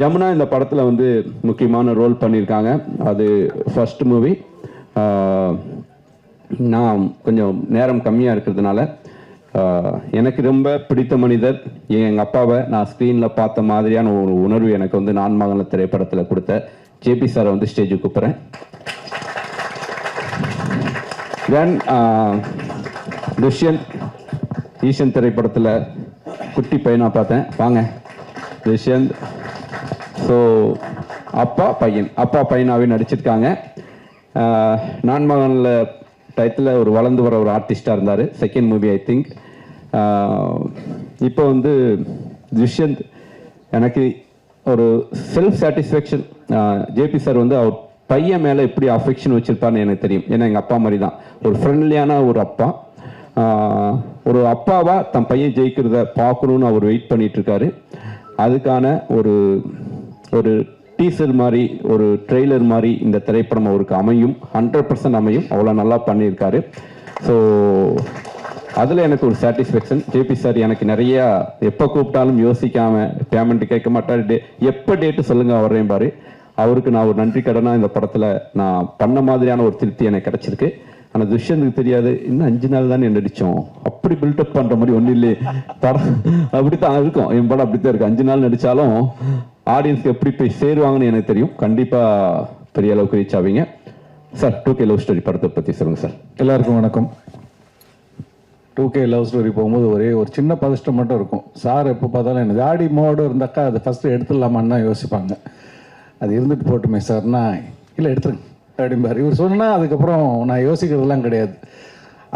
யமுனா இந்த படத்தில் வந்து முக்கியமான ரோல் பண்ணியிருக்காங்க. அது ஃபர்ஸ்ட் மூவி நான் கொஞ்சம் நேரம் கம்மியாக இருக்கிறதுனால எனக்கு ரொம்ப பிடித்த மனிதர் எங்கள் அப்பாவை நான் ஸ்க்ரீனில் பார்த்த மாதிரியான ஒரு உணர்வு எனக்கு வந்து நான் மகன திரைப்படத்தில் கொடுத்த. ஜேபி சாரை வந்து ஸ்டேஜுக்கு கூப்பிட்றேன். தென் துஷ்யந்த் ஈஷன் திரைப்படத்தில் குட்டி பையனாக பார்த்தேன். வாங்க. துஷ்யந்த் ஸோ அப்பா பையன். அப்பா பையனாகவே நடிச்சிருக்காங்க. நான் மகனில் டயத்தில் ஒரு வளர்ந்து வர ஒரு ஆர்டிஸ்டாக இருந்தார். செகண்ட் மூவி ஐ திங்க் இப்போ வந்து துஷ்யந்த் எனக்கு ஒரு செல்ஃப் சாட்டிஸ்ஃபேக்ஷன் ஜேபி சார் வந்து அவர் பையன் மேலே எப்படி அஃபெக்ஷன் வச்சுருப்பான்னு எனக்கு தெரியும். ஏன்னா எங்கள் அப்பா மாதிரி தான் ஒரு ஃப்ரெண்ட்லியான ஒரு அப்பா. ஒரு அப்பாவாக தன் பையன் ஜெயிக்கிறத பார்க்கணுன்னு அவர் வெயிட் பண்ணிகிட்ருக்காரு அதுக்கான ஒரு ஒரு டீசர் மாதிரி ஒரு ட்ரெய்லர் மாதிரி இந்த திரைப்படம் அவருக்கு அமையும். ஹண்ட்ரட் பர்சன்ட் அமையும். அவ்வளோ நல்லா பண்ணியிருக்காரு. ஸோ அதில் எனக்கு ஒரு சாட்டிஸ்ஃபேக்ஷன் ஜேபி சார் எனக்கு நிறையா எப்போ கூப்பிட்டாலும் யோசிக்காமல் பேமெண்ட் கேட்க மாட்டார். டே எப்போ டேட்டு சொல்லுங்கள் வர்றேன் பாரு. அவருக்கு நான் ஒரு நன்றி கடனாக இந்த படத்தில் நான் பண்ண மாதிரியான ஒரு திருப்தி எனக்கு கிடச்சிருக்கு. ஆனால் துஷ்யந்துக்கு தெரியாது. இன்னும் அஞ்சு நாள் தானே நடித்தோம் அப்படி பில்டப் பண்ணுற மாதிரி ஒன்றும் இல்லையே. படம் அப்படித்தான் இருக்கும். என் படம் அப்படித்தான் இருக்கு அஞ்சு நாள் நடித்தாலும் ஆடியன்ஸ்க்கு எப்படி போய் சேருவாங்கன்னு எனக்கு தெரியும். கண்டிப்பாக பெரிய அளவுக்கு ரீச் ஆவீங்க. Sir two K love story படத்தை பற்றி சொல்லுங்கள் சார் எல்லாருக்கும் வணக்கம். டூ கே லவ் ஸ்டோரி போகும்போது ஒரே ஒரு சின்ன பதஷ்டம் மட்டும் இருக்கும். சார் எப்போ பார்த்தாலும் எனக்கு ஆடி மோடு இருந்தாக்கா அதை ஃபஸ்ட்டு எடுத்துடலாமான்னு தான் யோசிப்பாங்க. அது இருந்துட்டு போட்டுமே சார்னா இல்லை எடுத்துருங்க. அப்படிம்பார். இவர் சொன்னால் அதுக்கப்புறம் நான் யோசிக்கிறதுலாம் கிடையாது.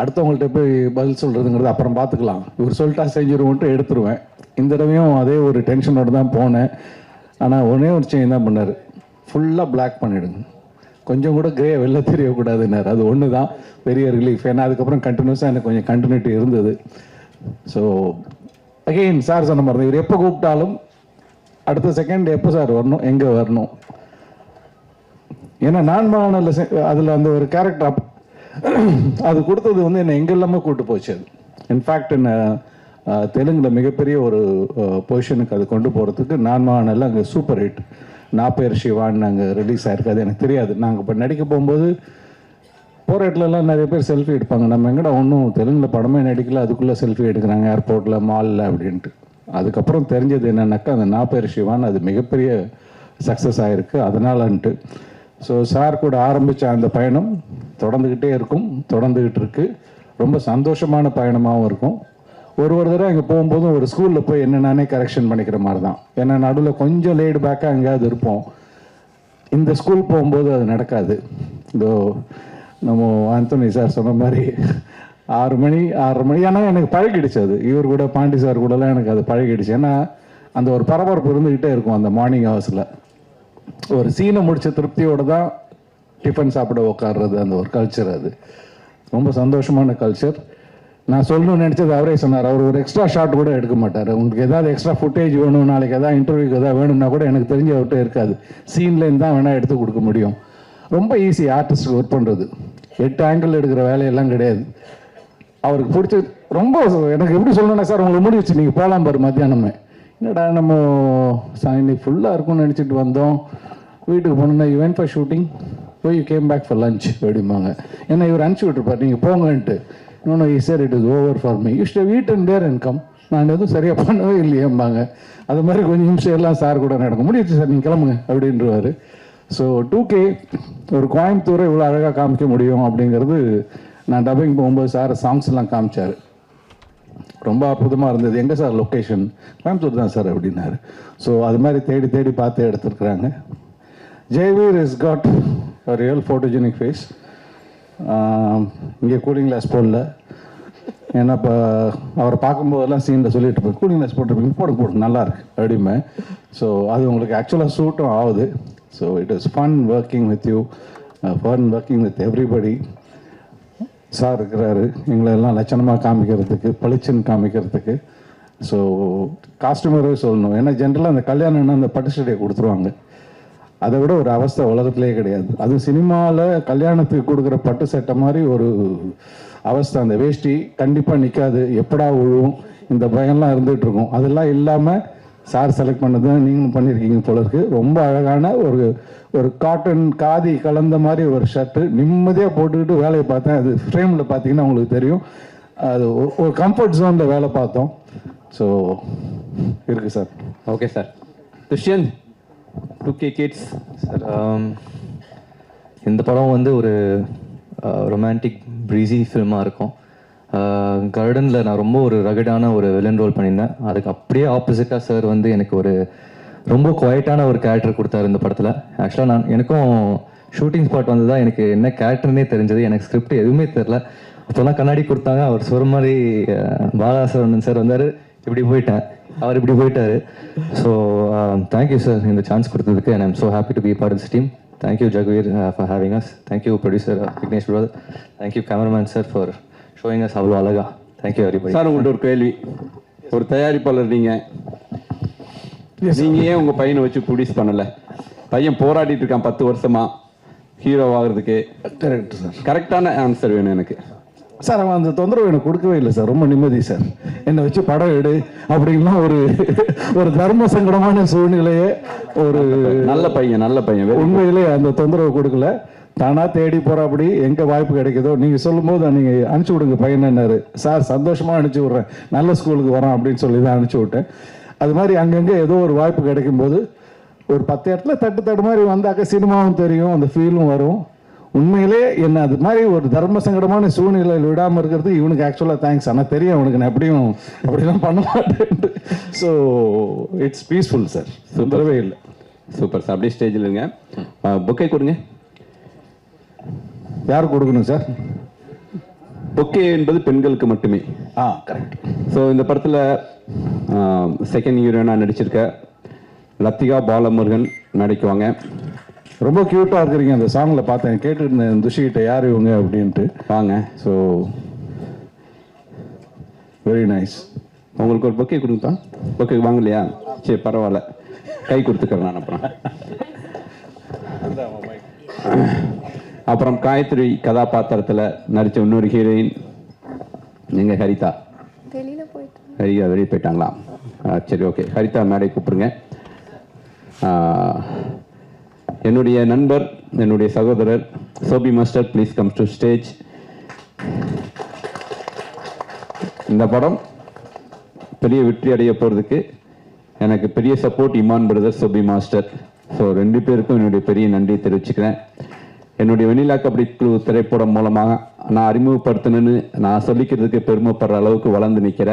அடுத்தவங்கள்ட்ட போய் பதில் சொல்கிறதுங்கிறது அப்புறம் பார்த்துக்கலாம். இவர் சொல்லிட்டா செஞ்சுருவோன்ட்டு எடுத்துருவேன். இந்த தடவையும் அதே ஒரு டென்ஷனோடு தான் போனேன். ஆனால் ஒரே ஒரு செயின் தான் பண்ணார். ஃபுல்லாக பிளாக் பண்ணிவிடுங்க கொஞ்சம் கூட கிரே வெளில தெரியக்கூடாதுன்னார். அது ஒன்று தான் பெரிய ரிலீஃப் ஏன்னா அதுக்கப்புறம் கண்டினியூஸாக எனக்கு கொஞ்சம் கண்டினியூட்டி இருந்தது. ஸோ அகெயின் சார் சொன்ன மாதிரி இவர் எப்போ கூப்பிட்டாலும் அடுத்த செகண்ட் எப்போ சார் வரணும்? எங்கே வரணும்? ஏன்னா நான் மகானில் அதில் அந்த ஒரு கேரக்டர் அப் அது கொடுத்தது வந்து என்னை எங்கெல்லாமே கூட்டு போச்சு அது. இன்ஃபேக்ட் என்ன தெலுங்கில் மிகப்பெரிய ஒரு பொசிஷனுக்கு அது கொண்டு போகிறதுக்கு நான் மகானில் அங்கே சூப்பர் ஹிட் நான் பேர் சிவான்னு அங்கே ரிலீஸ் ஆயிருக்கு அது எனக்கு தெரியாது. நாங்கள் இப்போ நடிக்க போகும்போது போகிற இடத்துலலாம் நிறைய பேர் செல்ஃபி எடுப்பாங்க. நம்ம எங்கடா ஒன்றும் தெலுங்கில் படமே நடிக்கல அதுக்குள்ளே செல்ஃபி எடுக்கிறாங்க ஏர்போர்ட்டில் மாலில் அப்படின்ட்டு. அதுக்கப்புறம் தெரிஞ்சது என்னன்னாக்கா அந்த நான் பேர் சிவான் அது மிகப்பெரிய சக்ஸஸ் ஆகிருக்கு அதனாலன்ட்டு. ஸோ சார் கூட ஆரம்பித்த அந்த பயணம் தொடர்ந்துக்கிட்டே இருக்கும் தொடர்ந்துக்கிட்டு இருக்கு. ரொம்ப சந்தோஷமான பயணமாகவும் இருக்கும். ஒரு ஒரு தடவை அங்கே போகும்போதும் ஒரு ஸ்கூலில் போய் என்ன நானே கரெக்ஷன் பண்ணிக்கிற மாதிரி தான் ஏன்னா நடுவில் கொஞ்சம் லேடு பேக்காக எங்கேயாவது இருப்போம். இந்த ஸ்கூல் போகும்போது அது நடக்காது. இதோ நம்ம ஆந்தோனி சார் சொன்ன மாதிரி ஆறு மணி ஆறரை மணி ஆனால் எனக்கு பழகிடுச்சு அது. இவர் கூட பாண்டி சார் கூடலாம் எனக்கு அது பழகிடுச்சு. ஏன்னா அந்த ஒரு பரபரப்பு இருந்துக்கிட்டே இருக்கும் அந்த மார்னிங் ஹவர்ஸில் ஒரு சீனை முடித்த திருப்தியோடு தான் டிஃபன் சாப்பிட உட்கார்றது அந்த ஒரு கல்ச்சர் அது. ரொம்ப சந்தோஷமான கல்ச்சர் நான் சொல்லணும்னு நினச்சது அவரே சொன்னார். அவர் ஒரு எக்ஸ்ட்ரா ஷாட் கூட எடுக்க மாட்டார். உங்களுக்கு ஏதாவது எக்ஸ்ட்ரா ஃபுட்டேஜ் வேணும் நாளைக்கு ஏதாவது இன்டர்வியூக்கு எதாவது வேணும்னா கூட எனக்கு தெரிஞ்ச அவர்கிட்ட இருக்காது. சீன்லேருந்து தான் வேணால் எடுத்து கொடுக்க முடியும். ரொம்ப ஈஸி ஆர்டிஸ்ட் ஒர்க் பண்ணுறது எட்டு ஆங்கிள் எடுக்கிற வேலையெல்லாம் கிடையாது. அவருக்கு பிடிச்ச ரொம்ப எனக்கு எப்படி சொல்லணும்னா சார் உங்களுக்கு முடிச்சு நீங்கள் போகலாம் பாரு மத்தியானமே. என்னடா நம்ம சா- இன்னைக்கு ஃபுல்லாக இருக்கும்னு நினச்சிட்டு வந்தோம். வீட்டுக்கு போனோம்னா யூ ஃபார் ஷூட்டிங் போய் you came back for lunch அப்படிம்பாங்க. ஏன்னா இவர் அனுப்பிச்சி விட்டுருப்பார். நீங்கள் போங்கன்ட்டு. No no sir it is over for me you stay wait and there income நான் எதுவும் சரியாக பண்ணவே இல்லையேம்பாங்க. அது மாதிரி கொஞ்சம் நிமிஷம் எல்லாம் சார் கூட நடக்கும். முடியுது சார் நீங்கள் கிளம்புங்க அப்படின்றவாரு. ஸோ டூ கே ஒரு கோயம்புத்தூரை இவ்வளோ அழகாக காமிக்க முடியும் அப்படிங்கிறது நான் டப்பிங் போகும்போது சார் சாங்ஸ்லாம் காமிச்சார். ரொம்ப அற்புதமாக இருந்தது. எங்கே சார் லொக்கேஷன் கோயம்புத்தூர் தான் சார் அப்படின்னாரு. ஸோ அது மாதிரி தேடி தேடி பார்த்து எடுத்துருக்குறாங்க. Jaiveer is got real photogenic face இங்கே கூலிங் கிளாஸ் போடல. ஏன்னா இப்போ அவரை பார்க்கும்போதெல்லாம் சீனில் சொல்லிட்டு இருப்பேன் கூலிங் கிளாஸ் போட்டிருப்பீங்க போடுங்க போடுங்க நல்லா இருக்கு அப்படிமே ஸோ அது உங்களுக்கு ஆக்சுவலாக சூட்டும் ஆகுது. So it is fun working with you fun working with everybody sir இருக்கிறாரு எங்களை எல்லாம் லட்சணமாக காமிக்கிறதுக்கு பளிச்சுன்னு காமிக்கிறதுக்கு. ஸோ காஸ்டமரே சொல்லணும். ஏன்னா ஜென்ரலாக அந்த கல்யாணம்னா அந்த பட்டு ஸ்டடியை கொடுத்துருவாங்க. அதை விட ஒரு அவஸ்தை உலகத்திலே கிடையாது. அது சினிமாவில் கல்யாணத்துக்கு கொடுக்குற பட்டு சட்டை மாதிரி ஒரு அவஸ்தை அந்த வேஷ்டி கண்டிப்பாக நிற்காது எப்படா விழுவும் இந்த பயம்லாம் இருந்துகிட்டு இருக்கும். அதெல்லாம் இல்லாமல் சார் செலக்ட் பண்ணது தான் நீங்களும் பண்ணியிருக்கீங்க போல இருக்கு. ரொம்ப அழகான ஒரு ஒரு காட்டன் காதி கலந்த மாதிரி ஒரு ஷர்ட்டு நிம்மதியாக போட்டுக்கிட்டு வேலையை பார்த்தேன். அது ஃப்ரேமில் பார்த்தீங்கன்னா உங்களுக்கு தெரியும். அது ஒரு- ஒரு கம்ஃபர்ட் ஜோனில் வேலை பார்த்தோம். ஸோ இருக்கு sir okay sir Dushyant two K kids sir இந்த படம் வந்து ஒரு ரொமான்டிக் ப்ரீஸி ஃபில்மாக இருக்கும். Uh, கார்டனில் நான் ரொம்ப ஒரு ரகடான ஒரு வில்லன் ரோல் பண்ணியிருந்தேன். அதுக்கு அப்படியே ஆப்போசிட்டாக சார் வந்து எனக்கு ஒரு ரொம்ப குவைட்டான ஒரு கேரக்டர் கொடுத்தாரு இந்த படத்தில். ஆக்சுவலாக நான் எனக்கும் ஷூட்டிங் ஸ்பாட் வந்து தான் எனக்கு என்ன கேரக்டர்னே தெரிஞ்சது. எனக்கு ஸ்கிரிப்ட் எதுவுமே தெரில. அப்போ தான் கண்ணாடி கொடுத்தாங்க. அவர் சொல்கிற மாதிரி பாலா uh, பாலாசரவணன் சார் வந்தார். இப்படி போயிட்டேன். அவர் இப்படி போயிட்டாரு. ஸோ தேங்க்யூ சார் இந்த சான்ஸ் கொடுத்ததுக்கு. And I'm so happy to be part this team thank you Jagveer for having us thank you producer Vignesh brother thank you cameraman sir for showing us அவ்வளோ அழகா thank you everybody sir உங்கள்ட்ட ஒரு கேள்வி. ஒரு தயாரிப்பாளர் நீங்க. நீங்க ஏன் உங்க பையனை வச்சு ப்ரொடியூஸ் பண்ணல? பையன் போராடிட்டு இருக்கான் பத்து வருஷமா. ஹீரோ ஆகுறதுக்கு. கரெக்ட் சார் கரெக்டான ஆன்சர் வேணும் எனக்கு. சார் அவன் அந்த தொந்தரவு எனக்கு கொடுக்கவே இல்லை சார். ரொம்ப நிம்மதி சார். என்னை வச்சு படம் எடு அப்படின்லாம் ஒரு ஒரு தர்ம சங்கடமான சூழ்நிலையே ஒரு நல்ல பையன் நல்ல பையன். உண்மையிலே அந்த தொந்தரவு கொடுக்கல. தானா தேடி போறாப்படி எங்க வாய்ப்பு கிடைக்குதோ நீங்க சொல்லும் போது நீங்க அனுப்பிச்சு விடுங்க பையனாரு சார் சந்தோஷமா அனுப்பிச்சு விடுறேன். நல்ல ஸ்கூலுக்கு வரோம் அப்படின்னு சொல்லி தான் அனுப்பிச்சு விட்டேன். அது மாதிரி அங்கங்க ஏதோ ஒரு வாய்ப்பு கிடைக்கும் போது ஒரு பத்து இடத்துல தட்டு தட்டு மாதிரி வந்தாக்க சினிமாவும் தெரியும் அந்த ஃபீலும் வரும். உண்மையிலே என்ன அது மாதிரி ஒரு தர்ம சங்கடமான சூழ்நிலையில் விடாமல் இருக்கிறது இவனுக்கு ஆக்சுவலாக தேங்க்ஸ் ஆனால் தெரியும் அவனுக்கு நான் எப்படியும் அப்படிலாம் பண்ண மாட்டேன் ஸோ இட்ஸ் பீஸ்ஃபுல் சார் சுந்தரவே இல்லை. சூப்பர் சார் அப்படியே ஸ்டேஜில் இருங்க. புக்கை கொடுங்க. யார் கொடுக்கணும் சார் பொக்கே என்பது பெண்களுக்கு மட்டுமே. ஆ கரெக்ட் ஸோ இந்த படத்தில் செகண்ட் ஹீரோயினாக நடிச்சிருக்க லத்திகா பாலமுருகன் நடிக்குவாங்க. ரொம்ப க்யூட்டாக இருக்கிறீங்க. அந்த சாங்கில் பார்த்தேன். கேட்டுருந்தேன் துஷிகிட்ட யார் இவங்க அப்படின்ட்டு. வாங்க. ஸோ வெரி நைஸ் உங்களுக்கு ஒரு பொக்கே கொடுங்கப்பா பொக்கே வாங்கலையா? சரி பரவாயில்ல. கை கொடுத்துக்கிறேன் நான் அப்புறம். அப்புறம் காயத்ரி கதாபாத்திரத்தில் நடித்த இன்னொரு ஹீரோயின் நீங்கள் ஹரிதா. ஹரிதா வெளியே போயிட்டாங்களா? ஆ, சரி ஓகே ஹரிதா மேடை கூப்பிடுங்க. என்னுடைய நண்பர் என்னுடைய சகோதரர் Shobi master please come to stage இந்த படம் பெரிய வெற்றி அடைய போகிறதுக்கு எனக்கு பெரிய support Imman brother Shobi master so ரெண்டு பேருக்கும் என்னுடைய பெரிய நன்றி தெரிவிச்சுக்கிறேன். என்னுடைய வெண்ணிலா கபடி குழு திரைப்படம் மூலமாக நான் அறிமுகப்படுத்தணும்னு நான் சொல்லிக்கிறதுக்கு பெருமைப்படுற அளவுக்கு வளர்ந்து நிற்கிற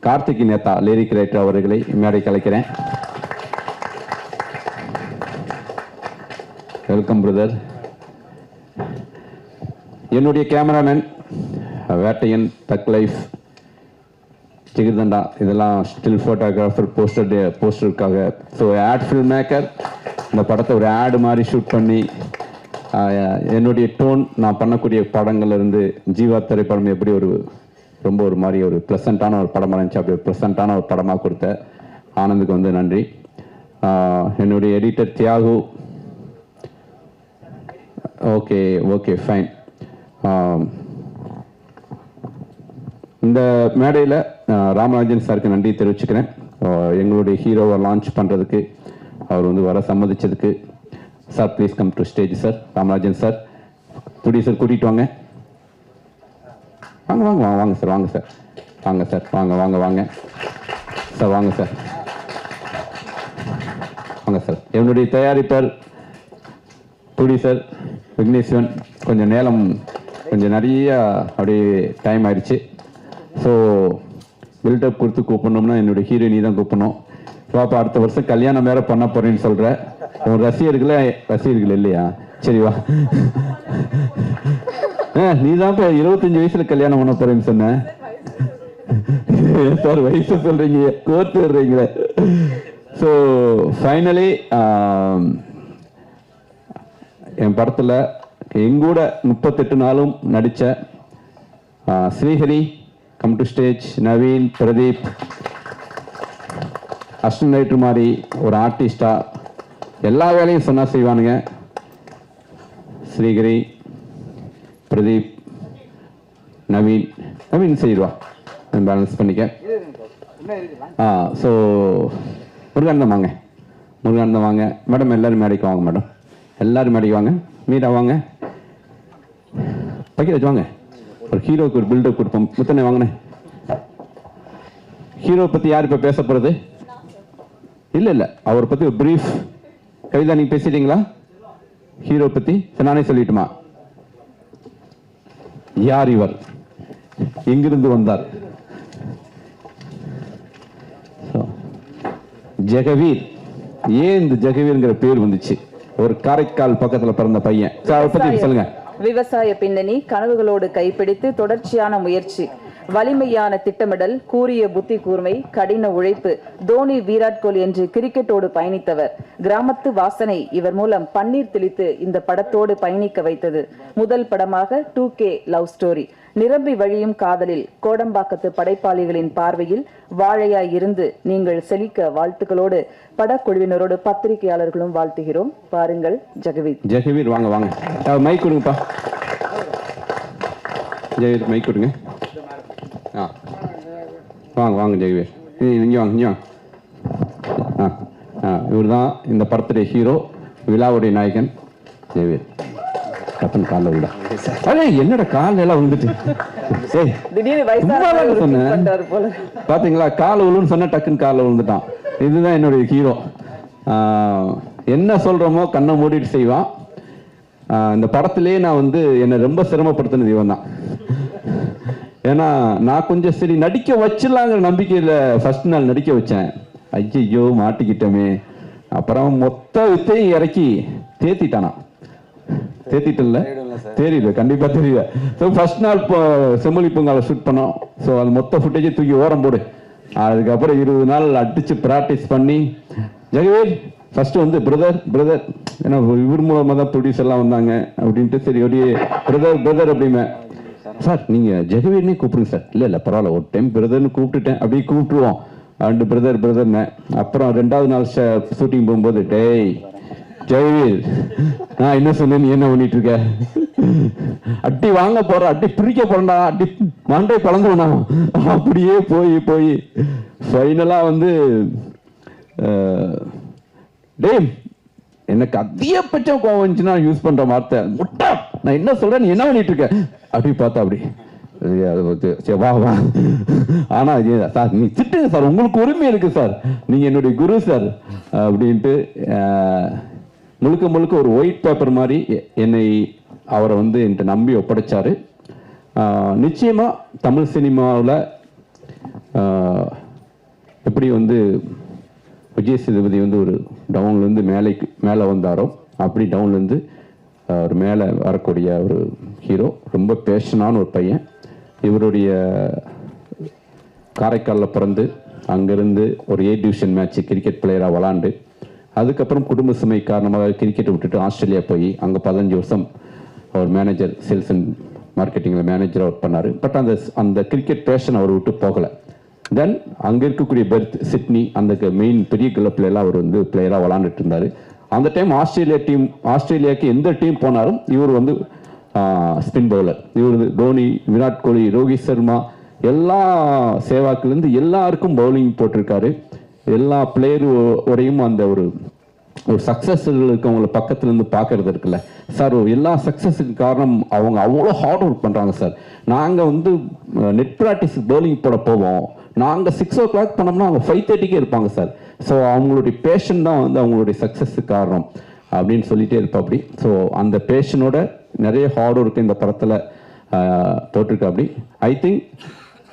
கார்த்திக் நேதா லிரிக் ரைட்டர் அவர்களை மேடை கலைக்கிறேன் வெல்கம் பிரதர் என்னுடைய cameraman Vettaiyan thug life Jigarthanda இதெல்லாம் ஸ்டில் ஃபோட்டோகிராஃபர் போஸ்டர் போஸ்டருக்காக ஸோ ஆட் ஃபில் மேக்கர் இந்த படத்தை ஒரு ஆடு மாதிரி ஷூட் பண்ணி என்னுடைய டோன் நான் பண்ணக்கூடிய படங்கள்ல இருந்து ஜீவா திரைப்படம் எப்படி ஒரு ரொம்ப ஒரு மாதிரி ஒரு ப்ளசண்ட்டான ஒரு படமாக இருந்துச்சு. அப்படி ஒரு ப்ளசண்ட்டான ஒரு படமாக கொடுத்த ஆனந்துக்கு வந்து நன்றி. என்னுடைய editor Thiyagu okay okay fine இந்த மேடையில் ராமராஜன் சாருக்கு நன்றி தெரிவிச்சுக்கிறேன். எங்களுடைய ஹீரோவை லான்ச் பண்ணுறதுக்கு அவர் வந்து வர சம்மதிச்சதுக்கு sir please come to stage sir Ramarajan sir Dhudi sir கூட்டிகிட்டு வாங்க. வாங்க வாங்க வாங்க வாங்க சார் வாங்க சார் வாங்க சார் வாங்க வாங்க வாங்க. சார் வாங்க சார் வாங்க சார் என்னுடைய தயாரிப்பர் ப்ரொடியூசர் விக்னேஸ்வன் கொஞ்சம் நேரம் கொஞ்சம் நிறைய அப்படியே டைம் ஆயிடுச்சு. ஸோ பில்டப் கொடுத்து கூப்பிடணும்னா என்னுடைய ஹீரோயினி தான் கூப்பிடணும். பாப்பா அடுத்த வருஷம் கல்யாணம் வேற பண்ண போறேன்னு சொல்ற. உன் ரசிகர்களே ரசிகர்கள் இல்லையா? சரிவா நீ தான் இப்போ இருபத்தஞ்சு வயசுல கல்யாணம் பண்ண போறேன்னு சொன்ன. சார் வயசு சொல்றீங்க கோர்த்து விடுறீங்களே. ஸோ ஃபைனலி என் படத்தில் எங்கூட முப்பத்தெட்டு நாளும் நடித்த Srihari come to stage Naveen Pradeep assistant writer மாதிரி ஒரு ஆர்டிஸ்டாக எல்லா வேலையும் சொன்னா செய்வானுங்க. ஸ்ரீஹரி பிரதீப் நவீன் நவீன் செய்வா. பேலன்ஸ் பண்ணிக்க. ஆ ஸோ முருகானந்தம் வாங்க. முருகானந்தம் வாங்க. மேடம் எல்லோரும் மேடைக்கு வாங்க மேடம். எல்லாரும் மேடைக்கு வாங்க. மீரா வாங்க. பக்கிராஜ் வாங்க. ஒரு ஹீரோக்கு ஒரு பில்டப் கொடுப்போம். முத்தனை வாங்கினேன் ஹீரோ பற்றி யார் இப்போ பேச போகிறது இல்லை இல்லை. அவரை பற்றி ஒரு ப்ரீஃப் கவிதா நீங்கள் பேசிட்டீங்களா? ஹீரோ பற்றி நானே சொல்லிட்டுமா? யார் இவர்? எங்கிருந்து வந்தார்? ஜெகவீர். ஏன் இந்த ஜெகவீர்ங்கிற பேர் வந்துச்சு? ஒரு காரைக்கால் பக்கத்துல பிறந்த பையன். சொல்லுங்க. விவசாய பின்னணி கனவுகளோடு கைப்பிடித்து தொடர்ச்சியான முயற்சி. வலிமையான திட்டமிடல் கூறிய புத்தி கூர்மை கடின உழைப்பு தோனி விராட் கோலி என்று கிரிக்கெட்டோடு பயணித்தவர். கிராமத்து வாசனை இவர் மூலம் பன்னீர் தெளித்து இந்த படத்தோடு பயணிக்க வைத்தது. முதல் படமாக டூ கே லவ் ஸ்டோரி நிரம்பி வழியும் காதலில் கோடம்பாக்கத்து படைப்பாளிகளின் பார்வையில் வாழையாய் இருந்து நீங்கள் செழிக்க வாழ்த்துக்களோடு படக்குழுவினரோடு பத்திரிகையாளர்களும் வாழ்த்துகிறோம். பாருங்கள் ஜெகவீர். ஜெகவீர் வாங்க வாங்க. மைக் கொடுங்கப்பா. ஜெயவீர் மைக் கொடுங்க. ஆ. வாங்க வாங்க ஜெகவீர். இங்கே வாங்க இங்கே வாங்க. ஆ ஆ இவர் தான் இந்த படத்துடைய ஹீரோ விழாவுடைய நாயகன் ஜெகவீர். கப்பன் காலில் விட அதே என்னடா காலில் எல்லாம் வயசான சொன்னேன். போல. பாத்தீங்களா? கால் விழுன்னு சொன்ன டக்குன்னு காலில் விழுந்துட்டான். இதுதான் என்னுடைய ஹீரோ. என்ன சொல்றோமோ கண்ணை மூடிட்டு செய்வான். இந்த படத்திலே நான் வந்து என்னை ரொம்ப சிரமப்படுத்தினது இவன் தான் ஏன்னா நான் கொஞ்சம் சரி நடிக்க வச்சிடலாங்கிற நம்பிக்கையில் ஃபர்ஸ்ட் நாள் நடிக்க வச்சேன். ஐயையோ மாட்டிக்கிட்டோமே. அப்புறம் மொத்த வித்தையும் இறக்கி தேத்திட்டானா? தேத்திட்டல தெரியல கண்டிப்பா தெரியல ஸோ ஃபர்ஸ்ட் நாள் இப்போ செம்மொழி பூங்கால ஷூட் பண்ணோம். ஸோ அது மொத்த ஃபுட்டேஜை தூக்கி ஓரம் போடு. அதுக்கப்புறம் இருபது நாள் அடிச்சு ப்ராக்டிஸ் பண்ணி ஜெகவீர் ஃபர்ஸ்ட் வந்து பிரதர் பிரதர் ஏன்னா இவர் மூலமாக தான் ப்ரொடியூஸ் எல்லாம் வந்தாங்க அப்படின்ட்டு சரி ஒரு பிரதர் பிரதர் அப்படிமே சார் நீங்கள் ஜெகவீர்னே கூப்பிடுங்க சார். இல்லை இல்லை பரவாயில்ல ஒரு டைம் பிரதர்னு கூப்பிட்டுட்டேன். அப்படியே கூப்பிட்டுருவோம். ரெண்டு பிரதர் பிரதர்னு அப்புறம் ரெண்டாவது நாள் ஷூட்டிங் போகும்போது டேய் ஜெயவீர் நான் என்ன சொன்னேன் நீ என்ன பண்ணிட்டு இருக்க? அட்டி வாங்க போற அடி பிரிக்க போறேன்டா அட்டி மண்டை பழந்துருவா அப்படியே போய் போய் ஃபைனலா வந்து டேய் எனக்கு அதிகபட்சம் கோவம் வந்துச்சுன்னா யூஸ் பண்ற வார்த்தை முட்டா. நான் என்ன சொல்கிறேன் நீ என்ன பண்ணிட்டு இருக்க? அப்படி பார்த்தா அப்படி. அது வா வா. ஆனா இது, சார் நீ திட்டுங்க சார். உங்களுக்கு உரிமை இருக்கு சார். நீங்க என்னுடைய குரு சார். அப்படின்ட்டு முழுக்க முழுக்க ஒரு ஒயிட் பேப்பர் மாதிரி என்னை அவரை வந்து என்கிட்ட நம்பி ஒப்படைச்சாரு. நிச்சயமாக நிச்சயமா தமிழ் சினிமாவில் எப்படி வந்து விஜய் சேதுபதி வந்து ஒரு டவுன்லேருந்து மேலைக்கு மேலே வந்தாரோ அப்படி டவுன்லேருந்து ஒரு மேலே வரக்கூடிய ஒரு ஹீரோ ரொம்ப பேஷனான ஒரு பையன். இவருடைய காரைக்காலில் பிறந்து அங்கேருந்து ஒரு ஏ டிவிஷன் மேட்ச் கிரிக்கெட் பிளேயராக விளாண்டு அதுக்கப்புறம் குடும்ப சுமை காரணமாக கிரிக்கெட்டை விட்டுட்டு ஆஸ்திரேலியா போய் அங்கே பதினஞ்சு வருஷம் அவர் மேனேஜர் சேல்ஸ் அண்ட் மார்க்கெட்டிங்கில் மேனேஜராக ஒர்க் பண்ணார். பட் அந்த அந்த கிரிக்கெட் பேஷன் அவர் விட்டு போகலை. தென் அங்கே இருக்கக்கூடிய பெர்த் சிட்னி அந்த மெயின் பெரிய கிளப்ல எல்லாம் அவர் வந்து பிளேயராக விளாண்டுட்டு இருந்தார். அந்த டைம் ஆஸ்திரேலியா டீம் ஆஸ்திரேலியாவுக்கு எந்த டீம் போனாலும் இவர் வந்து ஸ்பின் பவுலர் இவர் தோனி விராட் கோலி ரோஹித் சர்மா எல்லா சேவாக்குலேருந்து எல்லாருக்கும் பவுலிங் போட்டிருக்காரு. எல்லா பிளேயர் உடையும் அந்த ஒரு ஒரு சக்ஸஸ் இருக்கவங்கள பக்கத்துலேருந்து பார்க்கறது இருக்குல்ல. சார் எல்லா சக்ஸஸுக்கு காரணம் அவங்க அவ்வளோ ஹார்ட் ஒர்க் பண்ணுறாங்க சார் நாங்கள் வந்து நெட் ப்ராக்டிஸ் பவுலிங் போட போவோம். நாங்கள் சிக்ஸ் ஓ கிளாக் பண்ணோம்னா அவங்க ஃபைவ் தேர்ட்டிக்கே இருப்பாங்க சார் ஸோ அவங்களுடைய பேஷன் தான் வந்து அவங்களுடைய சக்ஸஸுக்கு காரணம் அப்படின்னு சொல்லிட்டே இருப்பா அப்படி ஸோ அந்த பேஷனோட நிறைய ஹார்ட் ஒர்க் இந்த படத்தில் போட்டிருக்கா அப்படி ஐ திங்க்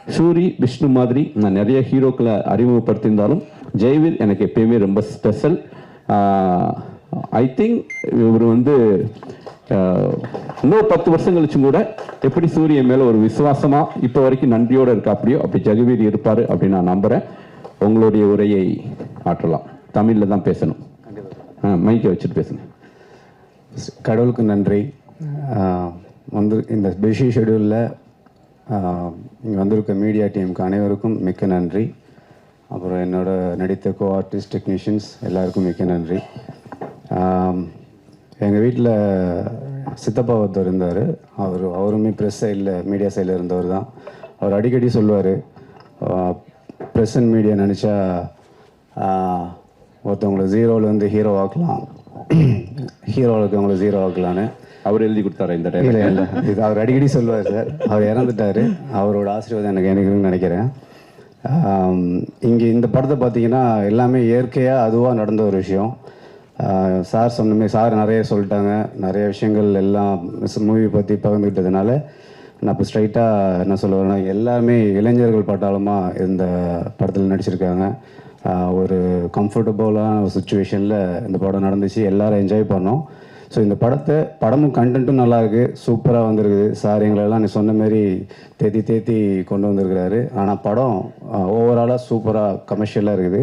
சூரி விஷ்ணு மாதிரி நான் நிறைய ஹீரோக்களை அறிமுகப்படுத்தியிருந்தாலும் ஜெய்வீர் எனக்கு எப்பயுமே ரொம்ப ஸ்பெஷல் ஐ திங்க் இவர் வந்து இன்னொரு பத்து வருஷம் கழிச்சும் கூட எப்படி சூரியன் மேலே ஒரு விசுவாசமாக இப்போ வரைக்கும் நன்றியோடு இருக்கா அப்படியோ அப்படி ஜெகவீர் இருப்பார் அப்படின்னு நான் நம்புகிறேன் உங்களுடைய உரையை ஆற்றலாம். தமிழில் தான் பேசணும். மைக்கை வச்சுட்டு பேசுங்க. கடவுளுக்கு நன்றி. வந்து இந்த பிஸி ஷெடியூலில் இங்கே வந்திருக்க மீடியா டீமுக்கு அனைவருக்கும் மிக்க நன்றி. அப்புறம் என்னோட நடித்த கோ ஆர்டிஸ்ட் டெக்னீஷியன்ஸ் எல்லாருக்கும் மிக்க நன்றி. எங்கள் வீட்டில் சித்தப்பா ஒருத்தர் இருந்தார். அவர் அவருமே ப்ரெஸ் சைடில் மீடியா சைடில் இருந்தவர் தான் அவர் அடிக்கடி சொல்லுவார் ப்ரெஸ் அண்ட் மீடியா நினச்சா ஒருத்தவங்களை ஜீரோலேருந்து ஹீரோ ஆக்கலாம். ஹீரோவில் இருக்கவங்கள ஜீரோ ஆக்கலான்னு. அவர் எழுதி கொடுத்தாரு இந்த டைம் இல்லை இல்லை. இது அவர் அடிக்கடி சொல்லுவார் சார். அவர் இறந்துட்டார். அவரோட ஆசீர்வாதம் எனக்கு எனக்குன்னு நினைக்கிறேன். இங்கே இந்த படத்தை பார்த்தீங்கன்னா எல்லாமே இயற்கையாக அதுவாக நடந்த ஒரு விஷயம். சார் சொன்னமே சார் நிறைய சொல்லிட்டாங்க. நிறைய விஷயங்கள் எல்லாம் மூவி பற்றி பகிர்ந்துக்கிட்டதுனால நான் இப்போ ஸ்ட்ரைட்டாக என்ன சொல்லுவேன்னா எல்லாருமே இளைஞர்கள் பட்டாளமாக இந்த படத்தில் நடிச்சிருக்காங்க. ஒரு கம்ஃபர்டபுளான ஒரு சுச்சுவேஷனில் இந்த படம் நடந்துச்சு. எல்லாரும் என்ஜாய் பண்ணோம். ஸோ இந்த படத்தை படமும் கண்டென்ட்டும் நல்லாயிருக்கு. சூப்பராக வந்திருக்குது. சார் எங்களெல்லாம் நீ சொன்ன மாரி தேத்தி தேத்தி கொண்டு வந்திருக்கிறாரு. ஆனால் படம் ஓவராலாக சூப்பராக கமர்ஷியலாக இருக்குது.